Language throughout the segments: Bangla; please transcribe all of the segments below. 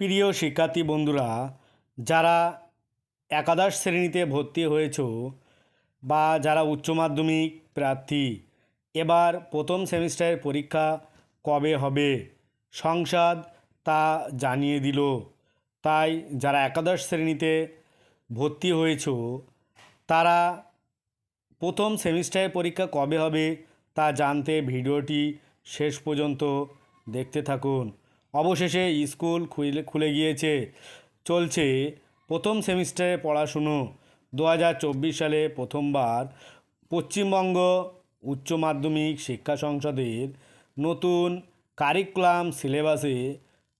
প্রিয় শিক্ষার্থী বন্ধুরা, যারা একাদশ শ্রেণীতে ভর্তি হয়েছ বা যারা উচ্চ মাধ্যমিক প্রার্থী, এবার প্রথম সেমিস্টারের পরীক্ষা কবে হবে? সংসদ তা জানিয়ে দিল। তাই যারা একাদশ শ্রেণীতে ভর্তি হয়েছ, তারা প্রথম সেমিস্টারের পরীক্ষা কবে হবে তা জানতে ভিডিওটি শেষ পর্যন্ত দেখতে থাকুন। অবশেষে স্কুল খুলে খুলে গিয়েছে। চলছে প্রথম সেমিস্টারে পড়াশুনো। দু হাজার চব্বিশ সালে প্রথমবার পশ্চিমবঙ্গ উচ্চ মাধ্যমিক শিক্ষা সংসদের নতুন কারিকুলাম সিলেবাসে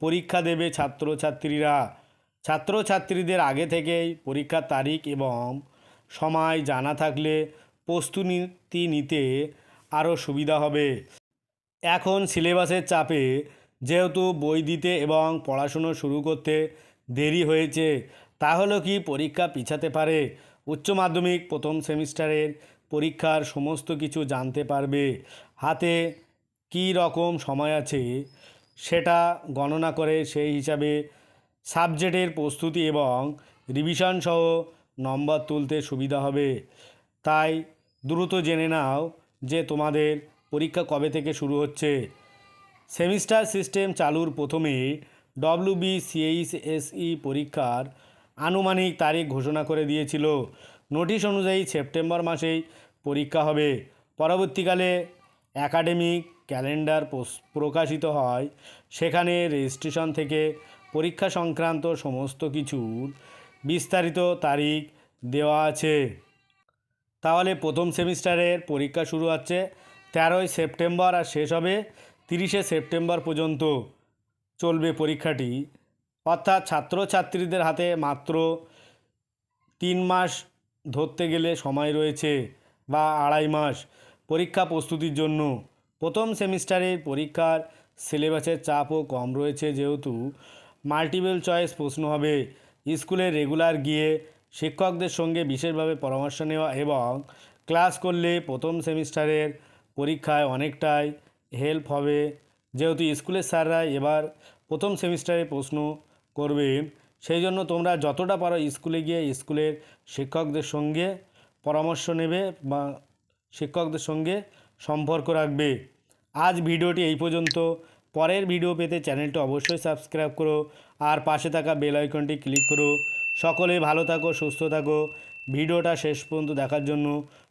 পরীক্ষা দেবে ছাত্রছাত্রীরা। ছাত্রছাত্রীদের আগে থেকেই পরীক্ষার তারিখ এবং সময় জানা থাকলে প্রস্তুতি নিতে আরও সুবিধা হবে। এখন সিলেবাসের চাপে যেহেতু বই দিতে এবং পড়াশুনো শুরু করতে দেরি হয়েছে, তাহলে কি পরীক্ষা পিছাতে পারে? উচ্চ মাধ্যমিক প্রথম সেমিস্টারের পরীক্ষার সমস্ত কিছু জানতে পারবে। হাতে কী রকম সময় আছে সেটা গণনা করে সেই হিসাবে সাবজেক্টের প্রস্তুতি এবং রিভিশন সহ নম্বর তুলতে সুবিধা হবে। তাই দ্রুত জেনে নাও যে তোমাদের পরীক্ষা কবে থেকে শুরু হচ্ছে। সেমিস্টার সিস্টেম চালুর প্রথমে ডব্লিউবি সিএইচএসই পরীক্ষার আনুমানিক তারিখ ঘোষণা করে দিয়েছিল। নোটিশ অনুযায়ী সেপ্টেম্বর মাসেই পরীক্ষা হবে। পরবর্তীকালে একাডেমিক ক্যালেন্ডার প্রকাশিত হয়। সেখানে রেজিস্ট্রেশন থেকে পরীক্ষা সংক্রান্ত সমস্ত কিছুর বিস্তারিত তারিখ দেওয়া আছে। তাহলে প্রথম সেমিস্টারের পরীক্ষা শুরু হচ্ছে তেরোই সেপ্টেম্বর আর শেষ হবে তিরিশে সেপ্টেম্বর পর্যন্ত চলবে পরীক্ষাটি। অর্থাৎ ছাত্রছাত্রীদের হাতে মাত্র তিন মাস ধরতে গেলে সময় রয়েছে বা আড়াই মাস পরীক্ষা প্রস্তুতির জন্য। প্রথম সেমিস্টারের পরীক্ষার সিলেবাসের চাপও কম রয়েছে যেহেতু মাল্টিপল চয়েস প্রশ্ন হবে। স্কুলে রেগুলার গিয়ে শিক্ষকদের সঙ্গে বিশেষভাবে পরামর্শ নেওয়া এবং ক্লাস করলে প্রথম সেমিস্টারের পরীক্ষায় অনেকটাই হেল্প হবে। যেহেতু স্কুলের স্যাররা এবার প্রথম সেমিস্টারে প্রশ্ন করবে, সেই জন্য তোমরা যতটা পারো স্কুলে গিয়ে স্কুলের শিক্ষকদের সঙ্গে পরামর্শ নেবে বা শিক্ষকদের সঙ্গে সম্পর্ক রাখবে। আজ ভিডিওটি এই পর্যন্ত। পরের ভিডিও পেতে চ্যানেলটি অবশ্যই সাবস্ক্রাইব করো আর পাশে থাকা বেল আইকনটি ক্লিক করো। সকলে ভালো থাকো, সুস্থ থাকো। ভিডিওটা শেষ পর্যন্ত দেখার জন্য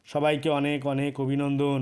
সবাইকে অনেক অনেক অভিনন্দন।